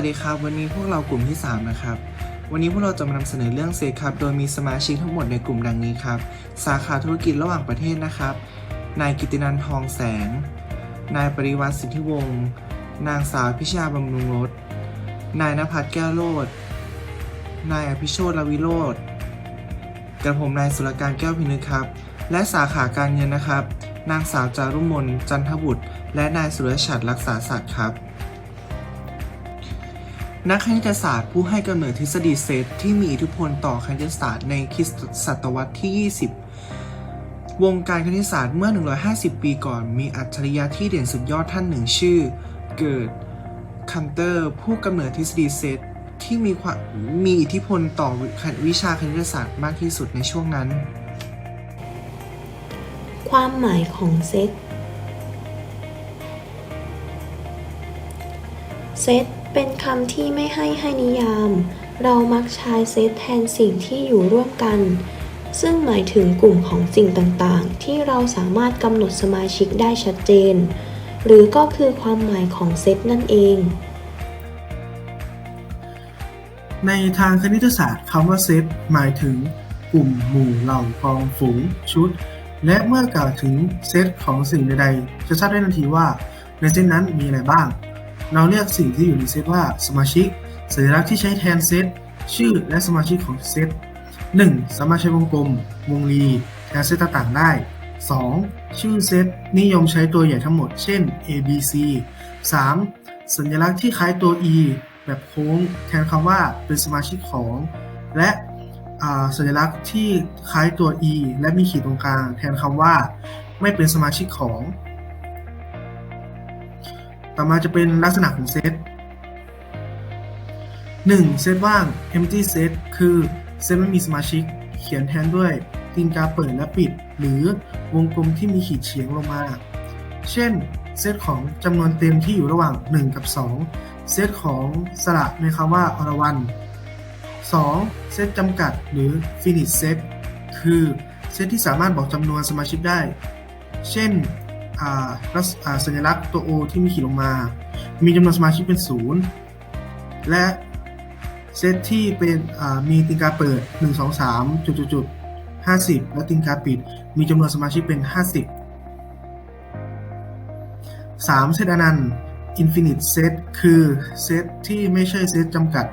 สวัสดีครับ วันนี้พวกเรากลุ่มที่ 3 นะครับ วันนี้พวกเราจะมานำเสนอเรื่องเซตครับ โดยมีสมาชิกทั้งหมดในกลุ่มดังนี้ครับ สาขาธุรกิจระหว่างประเทศนะครับ นายกิตินันท์ทองแสง นายปริวัติสิทธิวงศ์นางสาวพิชาบำรุงรสนายนภัสแก้วโลดนายอภิโชตลวิโรธกระผมนายสุรการแก้วพินึกครับ และสาขาการเงินนะครับ นางสาวจารุมนจันทบุตร และนายสุรชัดรักษาศักดิ์ครับ นักคณิตศาสตร์ผู้ให้กำเนิดทฤษฎีเซตที่มีอิทธิพลต่อคณิตศาสตร์ในคริสตศตวรรษที่ 20 วงการคณิตศาสตร์เมื่อ 150 ปีก่อน มีอัจฉริยะที่เด่นสุดยอดท่านหนึ่งชื่อ เกิดคันเตอร์ผู้กำเนิดทฤษฎีเซตที่มีความมีอิทธิพลต่อวิชาคณิตศาสตร์มากที่สุดในช่วงนั้น ความหมายของเซตเซต เป็นคำที่ไม่ให้ให้นิยาม เรามักใช้เซตแทนสิ่งที่อยู่ร่วมกัน ซึ่งหมายถึงกลุ่มของสิ่งต่างๆ ที่เราสามารถกำหนดสมาชิกได้ชัดเจน หรือก็คือความหมายของเซตนั่นเอง ในทางคณิตศาสตร์คำว่าเซตหมายถึงกลุ่มหมู่เหล่ากองฝูงชุด และเมื่อกล่าวถึงเซตของสิ่งใดๆจะทราบได้ทันทีว่า ในเซตนั้นมีอะไรบ้าง เราเรียกสิ่งที่อยู่ในเซตว่าสมาชิก สัญลักษณ์ที่ใช้แทนเซต ชื่อและสมาชิกของเซต 1. สามารถใช้วงกลม วงรีแทนเซตต่างๆได้ 2. ชื่อเซตนิยมใช้ตัวใหญ่ทั้งหมด เช่น A B C 3. สัญลักษณ์ที่คล้ายตัว E แบบโค้งแทนคำว่าเป็นสมาชิกของ และสัญลักษณ์ที่คล้ายตัว E และมีขีดตรงกลาง แทนคำว่า ไม่เป็นสมาชิกของ ต่อมาจะเป็นลักษณะของเซต 1. เซตว่าง empty set คือเซตไม่มีสมาชิก เขียนแทนด้วยตีนกาเปิดและปิด หรือวงกลมที่มีขีดเฉียงลงมา เช่น เซตของจำนวนเต็มที่อยู่ระหว่าง 1 กับ 2 เซตของสระในคำว่าอรวัน 2. เซตจำกัดหรือ finite set คือเซตที่สามารถบอกจำนวนสมาชิกได้ เช่น สัญลักษณ์ตัว O ที่มีขีดลงมา มีจำนวนสมาชิกเป็น0และเซตที่เป็นมีติงกาเปิด 1 2 3จุดจุดจุด50 และติงกาปิด มีจำนวนสมาชิกเป็น 50 3. เซตอนันต์ infinite set คือเซตที่ไม่ใช่เซตจำกัด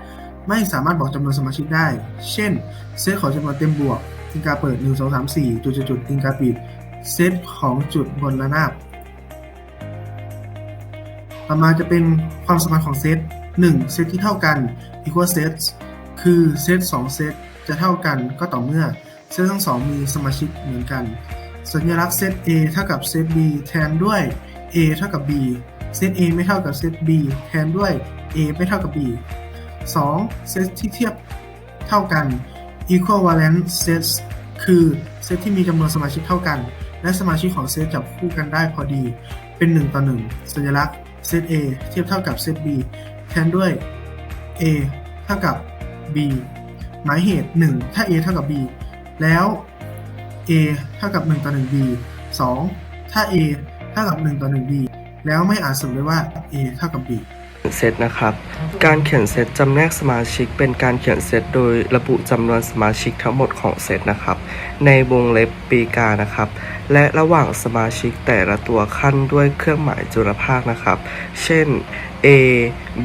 ไม่สามารถบอกจำนวนสมาชิกได้ เช่น เซตของจำนวนเต็มบวกติงกาเปิด 1 2 3 4จุดจุดจุดติงกาปิด เซตของจุดบนระนาบ ต่อมาจะเป็นความสัมพันธ์ของเซต 1. เซตที่เท่ากัน equal sets คือเซต2เซตจะเท่ากันก็ต่อเมื่อเซตทั้งสองมีสมาชิกเหมือนกัน สัญลักษณ์เซต A เท่ากับเซต B แทนด้วย A เท่ากับ B เซต A ไม่เท่ากับเซต B แทนด้วย A ไม่เท่ากับ B 2. เซตที่เทียบเท่ากัน equivalent sets คือเซตที่มีจำนวนสมาชิกเท่ากัน และสมาชิกของเซตจับคู่กันได้พอดี เป็น 1 ต่อ 1 สัญลักษณ์เซต A เทียบเท่ากับเซต B แทนด้วย A เท่ากับ B หมายเหตุ 1 ถ้า A เท่ากับ B แล้ว A เท่ากับ 1 ต่อ 1 B 2 ถ้า A เท่ากับ 1 ต่อ 1 B แล้วไม่อาจสรุปได้ว่า A เท่ากับ B เซตนะครับ การเขียนเซตจำแนกสมาชิก เป็นการเขียนเซตโดยระบุจำนวนสมาชิกทั้งหมดของเซตนะครับ ในวงเล็บปีกานะครับ และระหว่างสมาชิกแต่ละตัวขั้นด้วยเครื่องหมายจุลภาคนะครับ เช่น A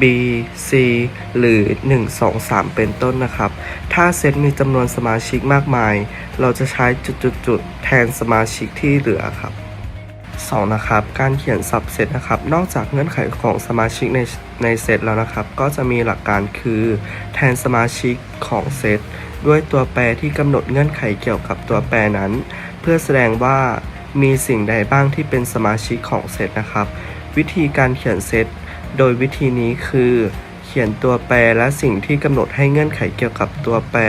B C หรือ 1 2 3 เป็นต้นนะครับ ถ้าเซตมีจำนวนสมาชิกมากมาย เราจะใช้จุดๆๆแทนสมาชิกที่เหลือครับ 2 นะครับการเขียนซับเซตนะครับ นอกจากเงื่อนไขของสมาชิกในในเซตแล้วนะครับ ก็จะมีหลักการคือแทนสมาชิกของเซตด้วยตัวแปรที่กำหนดเงื่อนไขเกี่ยวกับตัวแปรนั้น เพื่อแสดงว่ามีสิ่งใดบ้างที่เป็นสมาชิกของเซตนะครับ วิธีการเขียนเซตโดยวิธีนี้คือ เขียนตัวแปรและสิ่งที่กำหนดให้เงื่อนไขเกี่ยวกับตัวแปร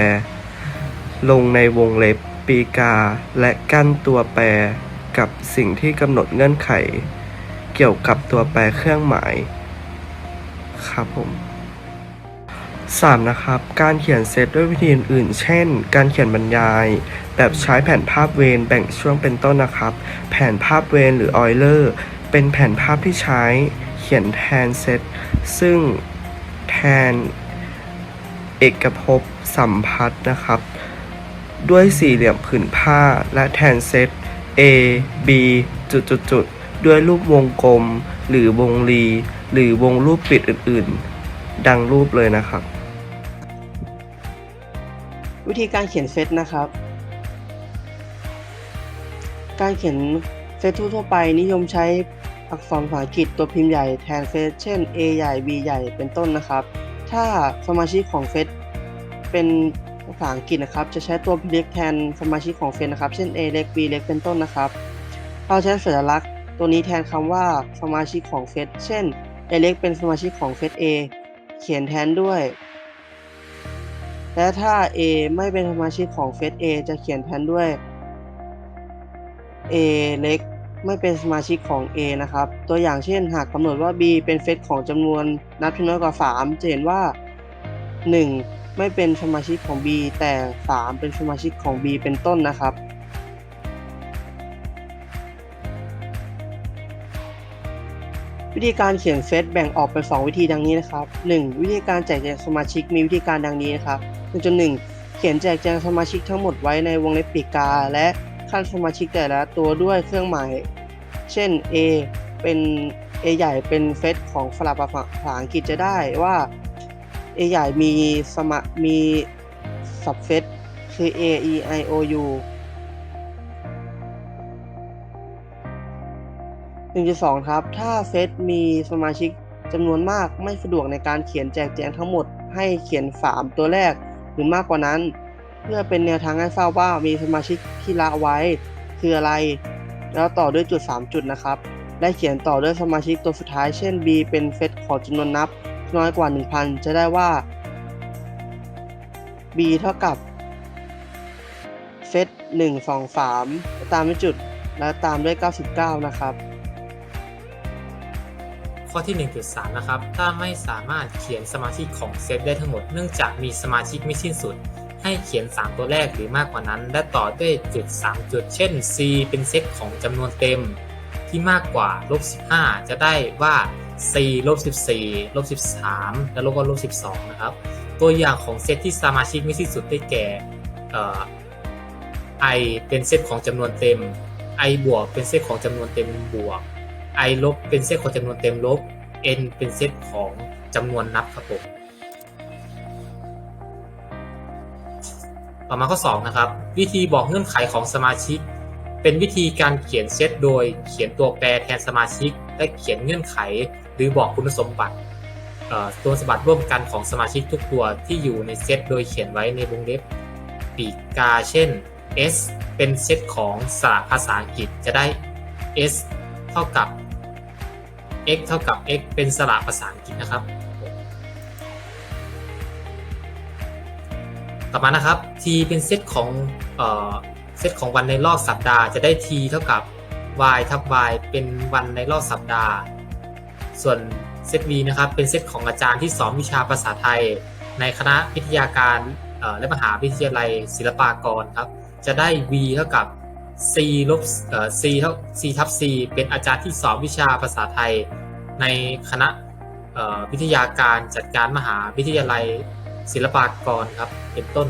ลงในวงเล็บปีกา และกั้นตัวแปร กับสิ่งที่กำหนดเงื่อนไข เกี่ยวกับตัวแปรเครื่องหมายครับผม 3. นะครับ การเขียนเซตด้วยวิธีอื่นๆ เช่น การเขียนบรรยาย แบบใช้แผนภาพเวนแบ่งช่วงเป็นต้นนะครับ แผนภาพเวนหรือออยเลอร์เป็นแผนภาพที่ใช้เขียนแทนเซต ซึ่งแทนเอกภพสัมพัทธ์นะครับ ด้วยสี่เหลี่ยมผืนผ้าและแทนเซต A B จุดจุดจุดๆด้วยรูปวงกลม หรือวงรี หรือวงรูปปิดอื่น ๆ ดังรูปเลยนะครับ วิธีการเขียนเซตนะครับ การเขียนเซตทั่วไปนิยมใช้อักษรภาษาอังกฤษตัวพิมพ์ใหญ่แทนเซตเช่น A ใหญ่ B ใหญ่เป็นต้นนะครับ ถ้าสมาชิกของเซตเป็นภาษาอังกฤษนะครับ จะใช้ตัวพิมพ์เล็กแทนสมาชิกของเซตนะครับ เช่น A เล็ก B เล็กเป็นต้นนะครับ เราใช้สัญลักษณ์ตัวนี้แทนคำว่าสมาชิกของเซตเช่น A เล็กเป็นสมาชิกของเซต A เขียนแทนด้วย และถ้า A ไม่เป็นสมาชิกของเฟส A จะเขียนแทนด้วย A เล็กไม่เป็นสมาชิกของ A นะครับ ตัวอย่างเช่นหากกำหนดว่า B เป็นเฟสของจำนวนนับที่น้อยกว่า 3 จะเห็นว่า 1 ไม่เป็นสมาชิกของ B แต่ 3 เป็นสมาชิกของ B เป็นต้นนะครับ วิธีการเขียนเซตแบ่งออกเป็น 2 วิธีดังนี้นะครับ 1. วิธีการแจกแจงสมาชิกมีวิธีการดังนี้นะครับ 1.1 เขียนแจกแจงสมาชิกทั้งหมดไว้ในวงเล็บปีกา และขั้นสมาชิกแต่ละตัวด้วยเครื่องหมาย เช่น A เป็น A ใหญ่เป็นเฟสของฝรั่งภาษาอังกฤษจะได้ว่า A ใหญ่มีสมามีสับเฟสคือ A E I O U 1.2 ครับ ถ้าเฟซมีสมาชิกจำนวนมากไม่สะดวกในการเขียนแจกแจงทั้งหมด ให้เขียน 3 ตัวแรก หรือมากกว่านั้น เพื่อเป็นแนวทางให้ทราบว่ามีสมาชิกที่ละไว้คืออะไร แล้วต่อด้วยจุด 3 จุดนะครับและเขียนต่อด้วยสมาชิกตัวสุดท้าย เช่น B เป็นเฟซของจำนวนนับ น้อยกว่า 1,000 จะได้ว่า B เท่ากับเฟซ1 2 3 ตามด้วยจุดแล้วตามด้วย 99 นะครับ ข้อที่ 1.3 นะครับ ถ้าไม่สามารถเขียนสมาชิกของเซตได้ทั้งหมด เนื่องจากมีสมาชิกไม่สิ้นสุด ให้เขียน 3 ตัวแรกหรือมากกว่านั้น และต่อด้วยจุด 3 จุด เช่น C เป็นเซตของจำนวนเต็ม ที่มากกว่าลบ15 จะได้ว่า C ลบ14ลบ13 และลบว่าลบ12 นะครับ ตัวอย่างของเซตที่สมาชิกไม่สิ้นสุดได้แก่ i เป็นเซตของจำนวนเต็ม i บวกเป็นเซตของจำนวนเต็มบวก i ลบเป็นเซตของจำนวนเต็มลบ n เป็นเซตของจำนวนนับครับผม ต่อมาข้อ 2 นะครับ วิธีบอกเงื่อนไขของสมาชิก เป็นวิธีการเขียนเซตโดยเขียนตัวแปรแทนสมาชิก และเขียนเงื่อนไขหรือบอกคุณสมบัติตัวสมบัติร่วมกันของสมาชิกทุกตัวที่อยู่ในเซตโดยเขียนไว้ในวงเล็บปีกกา เช่น s เป็นเซตของสระภาษาอังกฤษจะได้ s เท่ากับ x เท่ากับ x เป็นสระภาษาอังกฤษนะครับ ต่อมานะครับ t เป็นเซตของเอ่อเซตของวันในรอบสัปดาห์จะได้ t เท่ากับ y ทับ y เป็นวันในรอบสัปดาห์ ส่วนเซต v นะครับ เป็นเซตของอาจารย์ที่สอนวิชาภาษาไทย ในคณะวิทยาการและมหาวิทยาลัยศิลปากรครับ จะได้ v เท่ากับ c ลบเอ่อ c เท่า c ทับ c เป็นอาจารย์ที่สอนวิชาภาษาไทย ในคณะวิทยาการจัดการมหาวิทยาลัยศิลปากรครับเป็นต้น